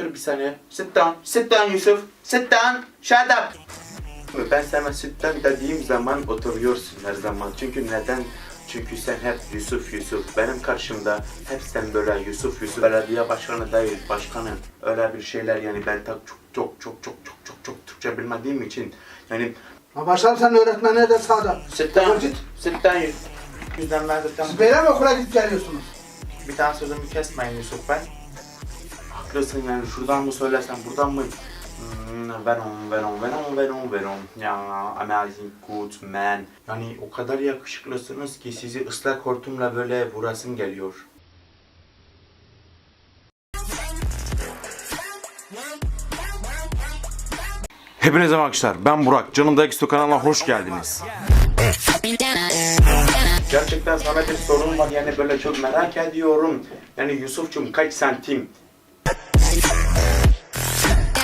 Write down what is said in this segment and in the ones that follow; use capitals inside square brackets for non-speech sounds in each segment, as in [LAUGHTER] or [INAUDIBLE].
Otur bir saniye. Sit down. Sit down Yusuf. Sit down. Shut up. Ben sana sit down dediğim zaman oturuyorsun her zaman. Çünkü neden? Çünkü sen hep Yusuf Yusuf. Benim karşımda hep sen böyle Yusuf Yusuf. Belediye başkanı değil, başkanım. Öyle bir şeyler yani ben tak çok çok çok çok çok çok çok Türkçe bilmediğim için yani Ha başlarım sen öğretmenliğe de sağda. sit down, Git. sit down Yusuf. Yüzden ben zaten Siz böyle mi okula gidip geliyorsunuz? bir tane sözümü kesmeyin Yusuf ben. Haklısın yani şuradan mı söylesem buradan mı? Hmm, Venom, Venom, Venom, Venom, Venom. Ya amazing good man. Yani o kadar yakışıklısınız ki sizi ıslak hortumla böyle vurasım geliyor. Hepinize arkadaşlar. Ben Burak. Canımda Eksto kanalına hoş geldiniz. Gerçekten sana bir sorun var yani böyle çok merak ediyorum. Yani Yusuf'cum kaç santim?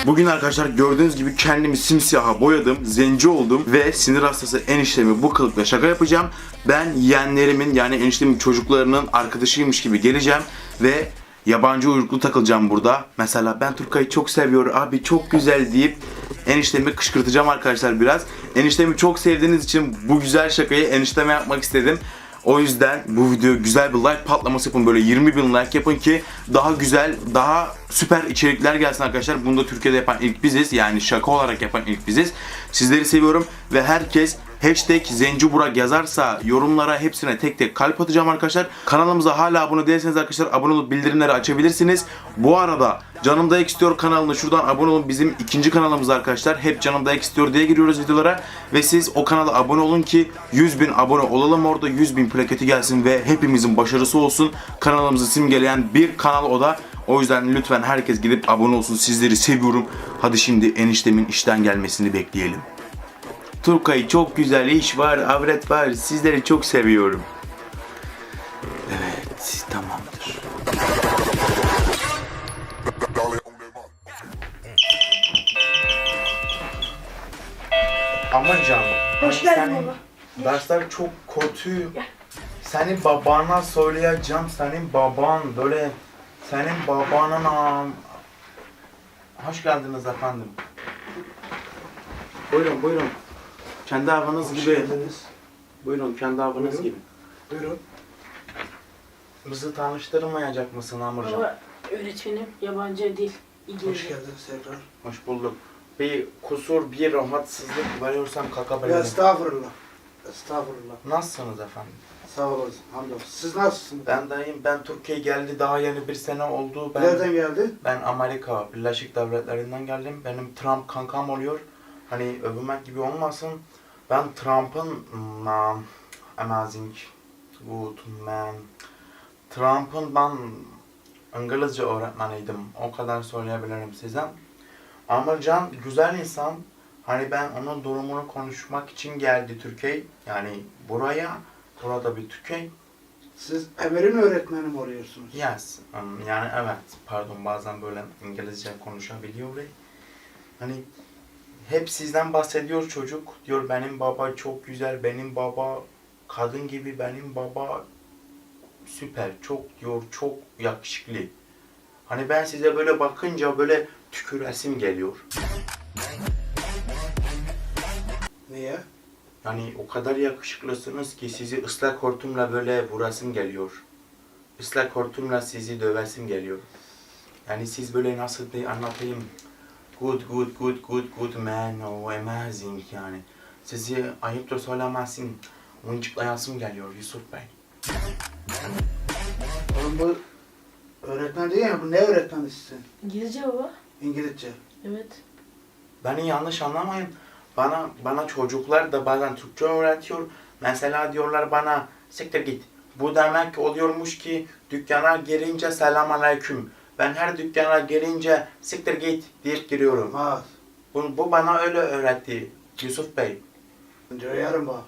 Bugün arkadaşlar gördüğünüz gibi kendimi simsiyaha boyadım, zenci oldum ve sinir hastası eniştemi bu kılıkla şaka yapacağım. Ben yeğenlerimin yani eniştemin çocuklarının arkadaşıymış gibi geleceğim ve yabancı uyruklu takılacağım burada. Mesela ben Turkay'ı çok seviyorum abi çok güzel deyip eniştemi kışkırtacağım arkadaşlar biraz. Eniştemi çok sevdiğiniz için bu güzel şakayı enişteme yapmak istedim. O yüzden bu video güzel bir like patlaması yapın böyle 20 bin like yapın ki daha güzel daha süper içerikler gelsin arkadaşlar. Bunu da Türkiye'de yapan ilk biziz yani şaka olarak yapan ilk biziz. Sizleri seviyorum ve herkes hashtag Zenci Burak yazarsa yorumlara hepsine tek tek kalp atacağım arkadaşlar. Kanalımıza hala abone değilseniz arkadaşlar abone olup bildirimleri açabilirsiniz. Bu arada Canım Dayak İstiyor kanalına şuradan abone olun. Bizim ikinci kanalımız arkadaşlar. Hep Canım Dayak İstiyor diye giriyoruz videolara. Ve siz o kanala abone olun ki 100 bin abone olalım orada. 100 bin plaketi gelsin ve hepimizin başarısı olsun. Kanalımızı simgeleyen bir kanal o da. O yüzden lütfen herkes gidip abone olsun. Sizleri seviyorum. Hadi şimdi eniştemin işten gelmesini bekleyelim. Turkay çok güzel iş var, avret var. Sizleri çok seviyorum. Evet, tamamdır. Aman canım. Hoş hani geldin senin baba. Dersler çok kötü. Senin babana söyleyeceğim. Senin baban böyle senin babanın. Hoş geldiniz efendim. Buyurun buyurun. Kendi avınız gibi. geldiniz. Buyurun kendi avınız Buyurun. gibi. Buyurun. Bizi tanıştırmayacak mısın Amurcan? Baba öğretmenim yabancı. Hoş İngilizce. geldiniz tekrar. Hoş bulduk. Bir kusur, bir rahatsızlık veriyorsam Ya kalkabilirim. estağfurullah. Estağfurullah. Nasılsınız efendim? Sağ olasın. Hamdolsun. Siz nasılsınız? Ben dayım, ben Türkiye geldi daha yeni bir sene oldu. Ben, Nereden geldi? Ben Amerika Birleşik Devletleri'nden geldim. Benim Trump kankam oluyor. Hani övünmek gibi olmasın. Ben Trump'ın um, amazing good man. Trump'ın ben İngilizce öğretmeniydim. O kadar söyleyebilirim size. Ama Can güzel insan. Hani ben onun durumunu konuşmak için geldi Türkiye. Yani buraya. Burada bir Türkiye. Siz Emel'in öğretmeni mi oluyorsunuz? Yes. um, yani evet. Pardon bazen böyle İngilizce konuşabiliyor ve hani hep sizden bahsediyor çocuk. Diyor benim baba çok güzel, benim baba kadın gibi, benim baba süper, çok diyor, çok yakışıklı. Hani ben size böyle bakınca böyle tüküresim geliyor. Niye? Yani o kadar yakışıklısınız ki sizi ıslak hortumla böyle vurasım geliyor. Islak hortumla sizi dövesim geliyor. Yani siz böyle nasıl bir anlatayım? Good, good, good, good, good man. Oh, amazing yani. Sizi ayıptır söylemezsin. Mıncıklayasım geliyor Yusuf Bey. Oğlum bu öğretmen değil ya. Bu ne öğretmeni sizin? İngilizce baba. İngilizce. Evet. Beni yanlış anlamayın. Bana bana çocuklar da bazen Türkçe öğretiyor. Mesela diyorlar bana siktir git. Bu demek oluyormuş ki dükkana girince selam aleyküm. Ben her dükkana girince siktir git deyip giriyorum. Ha. Bu, bu bana öyle öğretti Yusuf Bey. Yarın bak.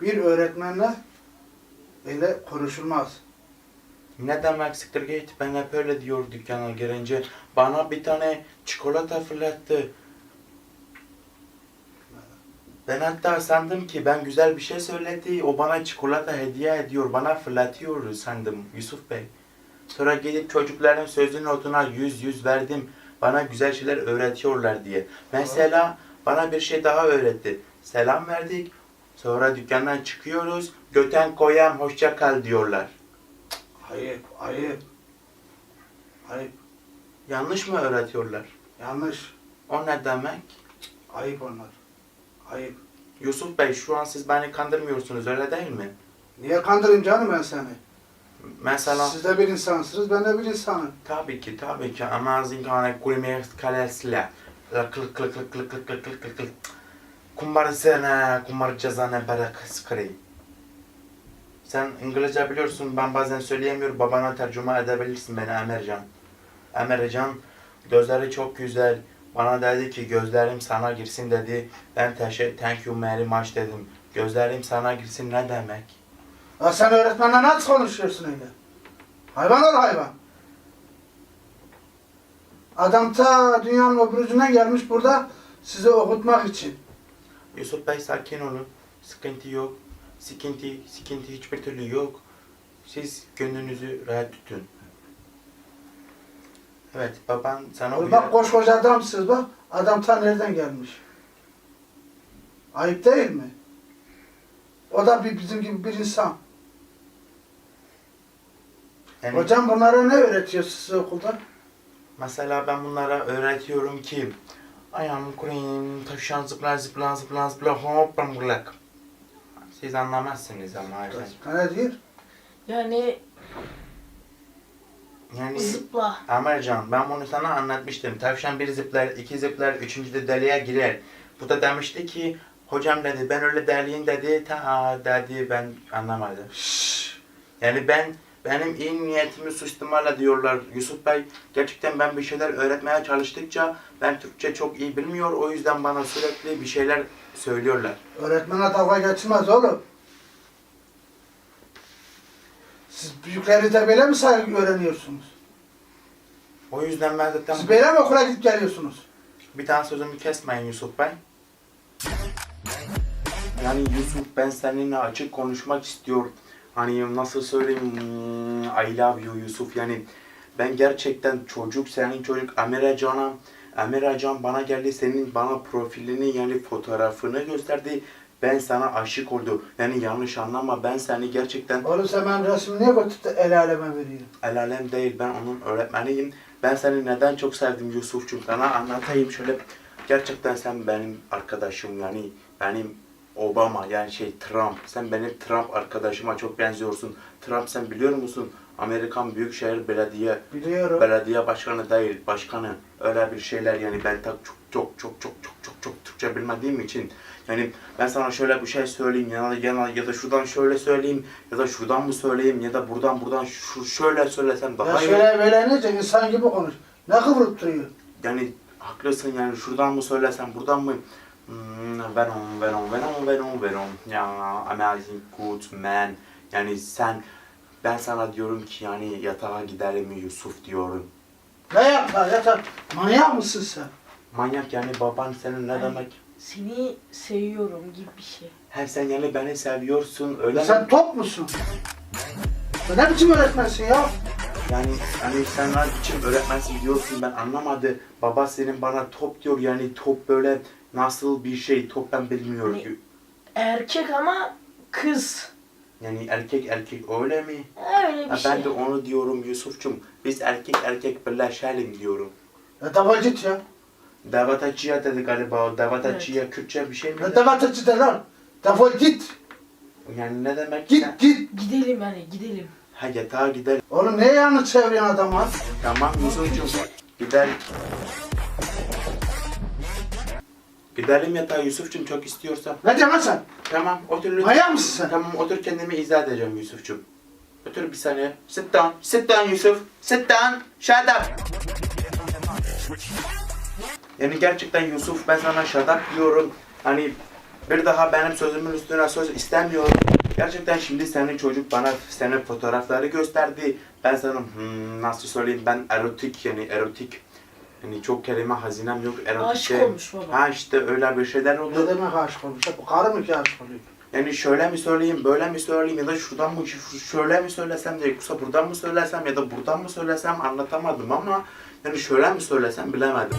Bir öğretmenle öyle konuşulmaz. Ne demek siktir git? Ben hep öyle diyor dükkana girince. Bana bir tane çikolata fırlattı. Ben hatta sandım ki ben güzel bir şey söyledi. O bana çikolata hediye ediyor. Bana fırlatıyor sandım Yusuf Bey. Sonra gidip çocukların sözlü notuna yüz yüz verdim. bana güzel şeyler öğretiyorlar diye. Mesela bana bir şey daha öğretti. Selam verdik. Sonra dükkandan çıkıyoruz. Göten koyam hoşça kal diyorlar. Ayıp, ayıp. Ayıp, Yanlış mı öğretiyorlar? yanlış. O ne demek? Ayıp onlar. Ayıp. Yusuf Bey şu an siz beni kandırmıyorsunuz öyle değil mi? Niye kandırayım canım ben seni? Mesela Siz de bir insansınız, ben de bir insanım. tabii ki tabii ki. Ama zinkane kulüme kalesle klık klık klık klık klık klık klık klık klık klık kumbar sene kumbar cezane berek skri sen İngilizce biliyorsun ben bazen söyleyemiyorum. Babana tercüme edebilirsin beni Emercan Emercan gözleri çok güzel. Bana dedi ki gözlerim sana girsin. dedi. Ben teşe thank you very much dedim. Gözlerim sana girsin ne demek Ya sen öğretmenle nasıl konuşuyorsun öyle? Hayvan ol hayvan. Adam ta dünyanın öbür ucundan gelmiş burada sizi okutmak için. Yusuf Bey sakin olun. Sıkıntı yok. Sıkıntı, sıkıntı hiçbir türlü yok. Siz gönlünüzü rahat tutun. Evet, baban sana uyar. Bak koskoca adamsınız bak. Adam ta nereden gelmiş? Ayıp değil mi? O da bir bizim gibi bir insan. Yani Hocam bunlara ne öğretiyor size okulda? Mesela ben bunlara öğretiyorum ki ayağım kurayım, taşan zıplar zıplar zıplar zıplar hop bambulak. Siz anlamazsınız ama. Ne diyor? Yani Yani zıpla. Amercan ben bunu sana anlatmıştım. Tavşan bir zıplar, iki zıplar, üçüncü de deliğe girer. Bu da demişti ki hocam dedi ben öyle deliyim dedi. Ta dedi ben anlamadım. Şşş. Yani ben benim iyi niyetimi suçlamayla diyorlar Yusuf Bey. Gerçekten ben bir şeyler öğretmeye çalıştıkça ben Türkçe çok iyi bilmiyor. O yüzden bana sürekli bir şeyler söylüyorlar. Öğretmene dalga geçilmez oğlum. Siz büyükleri de böyle mi saygı öğreniyorsunuz? O yüzden ben zaten Siz böyle mi okula gidip geliyorsunuz? bir tane sözümü kesmeyin Yusuf Bey. Yani Yusuf ben seninle açık konuşmak istiyorum. Hani nasıl söyleyeyim I love you Yusuf yani ben gerçekten çocuk senin çocuk Amira Can'a Amira Can bana geldi senin bana profilini yani fotoğrafını gösterdi. Ben sana aşık oldum. Yani yanlış anlama ben seni gerçekten Oğlum sen benim resmimi niye götürüp de el aleme veriyorsun? El alem değil ben onun öğretmeniyim. Ben seni neden çok sevdim Yusuf'cum sana anlatayım şöyle. Gerçekten sen benim arkadaşım yani benim Obama yani şey Trump. Sen benim Trump arkadaşıma çok benziyorsun. Trump sen biliyor musun? Amerikan Büyükşehir Belediye Biliyorum. belediye başkanı değil başkanı. Öyle bir şeyler yani ben tak çok çok çok çok çok çok çok Türkçe bilmediğim için yani ben sana şöyle bir şey söyleyeyim ya ya, ya da şuradan şöyle söyleyeyim ya da şuradan mı söyleyeyim ya da buradan buradan şu şöyle söylesem daha Ya iyi. şöyle böyle nece insan gibi konuş. Ne kıvırıp duruyor? Yani haklısın yani şuradan mı söylesem buradan mı Venom, Venom, Venom, Venom, Venom. Ya amazing good man. Yani sen ben sana diyorum ki yani yatağa gidelim mi Yusuf diyorum. Ne yapar yatar? Manyak mısın sen? Manyak yani baban senin ne Ay. demek? Seni seviyorum gibi bir şey. He sen yani beni seviyorsun öyle sen mi? top musun? Sen ne biçim öğretmensin ya? Yani hani sen ne biçim öğretmensin diyorsun ben anlamadı. Baba senin bana top diyor yani top böyle nasıl bir şey top ben bilmiyorum. Hani- Erkek ama kız. Yani erkek erkek öyle mi? Öyle bir Ha, şey. ben de onu diyorum Yusuf'cum. Biz erkek erkek birleşelim diyorum. Ya git ya. Davatacıya dedi galiba o. Davatacıya Kürtçe bir şey mi? Ne defa tıcı de lan? Defol git. Yani ne demek? Git sen? git. Gidelim yani gidelim. Ha yatağa gidelim. Oğlum ne yanlış çeviriyorsun adamı? Tamam Yusuf'cum. Gidelim. Gidelim yatağa Yusuf'cum çok istiyorsan. Ne diyorsun sen? Tamam otur lütfen. Manyak mısın sen? Tamam otur kendimi izah edeceğim Yusuf'cum. Otur bir saniye. Sit down. Sit down Yusuf. Sit down. Shut up. Yani gerçekten Yusuf ben sana shut up diyorum. Hani bir daha benim sözümün üstüne söz istemiyorum. Gerçekten şimdi senin çocuk bana senin fotoğrafları gösterdi. Ben sana hmm, nasıl söyleyeyim ben erotik yani erotik. Yani çok kelime hazinem yok erotik. Aşık de- olmuş baba. Ha işte öyle bir şeyler oldu. Ne demek aşık olmuş? Bu karı mı ki aşık oluyor? Yani şöyle mi söyleyeyim, böyle mi söyleyeyim ya da şuradan mı şöyle mi söylesem de yoksa buradan mı söylesem ya da buradan mı söylesem anlatamadım ama yani şöyle mi söylesem bilemedim.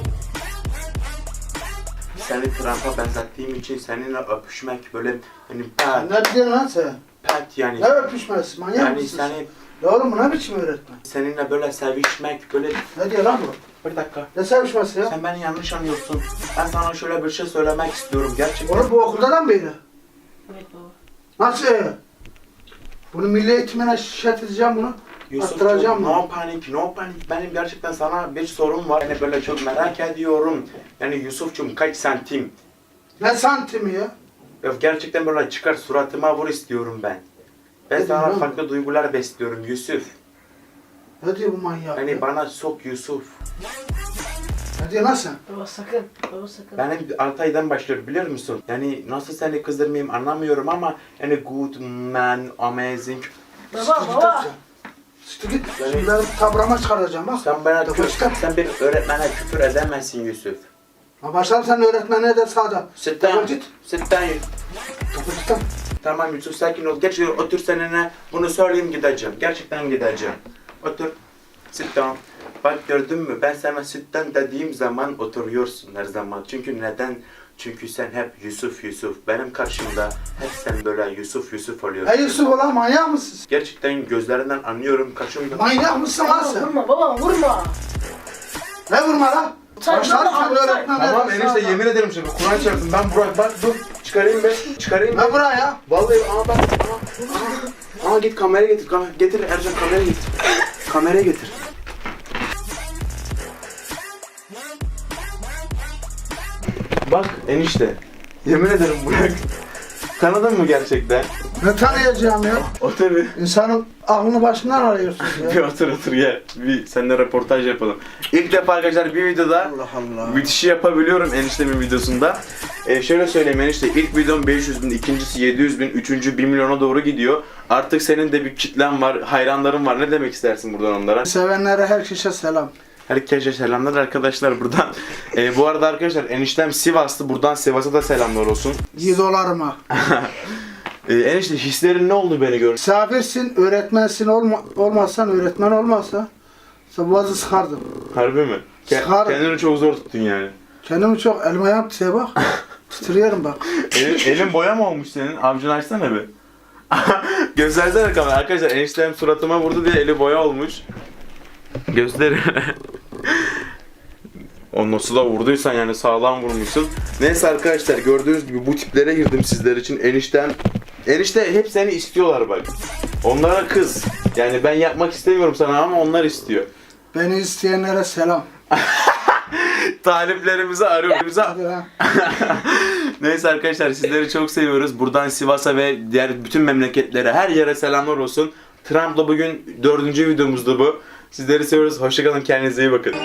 Seni Trump'a benzettiğim için seninle öpüşmek böyle hani pet, Ne diyorsun lan sen? pet yani. Ne öpüşmesi manyak Yani mısın? seni Ya oğlum bu ne biçim öğretmen? seninle böyle sevişmek böyle Ne diyor lan bu? bir dakika. Ne sevişmesi ya? Sen beni yanlış anlıyorsun. Ben sana şöyle bir şey söylemek istiyorum gerçekten. Oğlum bu okulda da mı böyle? Evet baba. Nasıl? Bunu milli eğitimine şikayet edeceğim bunu. Yusuf'cum Attıracağım no panik, no panik. Benim gerçekten sana bir sorum var. Yani böyle çok merak ediyorum. Yani Yusuf'cum kaç santim? Ne santimi ya? Ya gerçekten böyle çıkar suratıma vur istiyorum ben. Ben sana farklı duygular besliyorum Yusuf. Ne diyor bu manyak? Hani ya? bana sok Yusuf. Ne diyor lan sen? Baba sakın. Baba sakın. Benim 6 aydan başlıyor biliyor musun? Yani nasıl seni kızdırmayayım anlamıyorum ama yani good man, amazing. Baba baba. Siktir git. Şimdi benim tabrama çıkaracağım bak. Sen bana küfür, sen bir öğretmene küfür edemezsin Yusuf. Ha başlarım sen öğretmene de sağda. Sit Defol down, git. Tamam Yusuf sakin ol. Geç otur seninle bunu söyleyeyim gideceğim. Gerçekten gideceğim. Otur. Sit down. Bak gördün mü ben sana sit down dediğim zaman oturuyorsun her zaman. Çünkü neden? Çünkü sen hep Yusuf Yusuf. Benim karşımda hep sen böyle Yusuf Yusuf oluyorsun. Hey Yusuf ulan manyak mısın? Gerçekten gözlerinden anlıyorum karşımda. Manyak mısın lan Baba sen? vurma baba vurma. Ne vurma lan? Anlat. öğretmene de Tamam enişte yemin ederim şimdi Kur'an çarpsın ben Burak bak dur çıkarayım ben çıkarayım ben. Ne buraya? Vallahi ama bak ama, ama git kamera getir kamera getir Ercan kamera getir. Kamerayı getir. Bak enişte. Yemin ederim Burak. Tanıdın mı gerçekten? Ne tanıyacağım ya? Otur bir. İnsanın aklını başından arıyorsunuz [LAUGHS] Bir ya. otur otur gel. Bir seninle röportaj yapalım. İlk defa arkadaşlar bir videoda Allah Allah. müthişi yapabiliyorum eniştemin videosunda. Ee, şöyle söyleyeyim enişte ilk videom 500 bin, ikincisi 700 bin, üçüncü 1 milyona doğru gidiyor. Artık senin de bir kitlen var, hayranların var. Ne demek istersin buradan onlara? Sevenlere herkese selam. Herkese selamlar arkadaşlar buradan. Ee, bu arada arkadaşlar eniştem Sivaslı. Buradan Sivas'a da selamlar olsun. Yiğidolarıma. Ee, [LAUGHS] enişte hislerin ne oldu beni gör? Misafirsin, öğretmensin olma, olmazsan, öğretmen olmazsa boğazı sıkardım. Harbi mi? Ke- Sıkarım. kendini çok zor tuttun yani. Kendimi çok ayağım titriyor bak. [LAUGHS] Titriyorum bak. Elin, elin boya mı olmuş senin? Avcını açsana bir. [LAUGHS] Göstersene kamera. Arkadaşlar eniştem suratıma vurdu diye eli boya olmuş. Göster. O nasıl da vurduysan yani sağlam vurmuşsun. Neyse arkadaşlar gördüğünüz gibi bu tiplere girdim sizler için. Enişten Enişte hep seni istiyorlar bak. Onlara kız. Yani ben yapmak istemiyorum sana ama onlar istiyor. Beni isteyenlere selam. [LAUGHS] Taliplerimizi arıyoruz. Hadi lan. [LAUGHS] Neyse arkadaşlar sizleri çok seviyoruz. Buradan Sivas'a ve diğer bütün memleketlere her yere selamlar olsun. Trump'la bugün dördüncü videomuzdu bu. Sizleri seviyoruz. Hoşçakalın. Kendinize iyi bakın.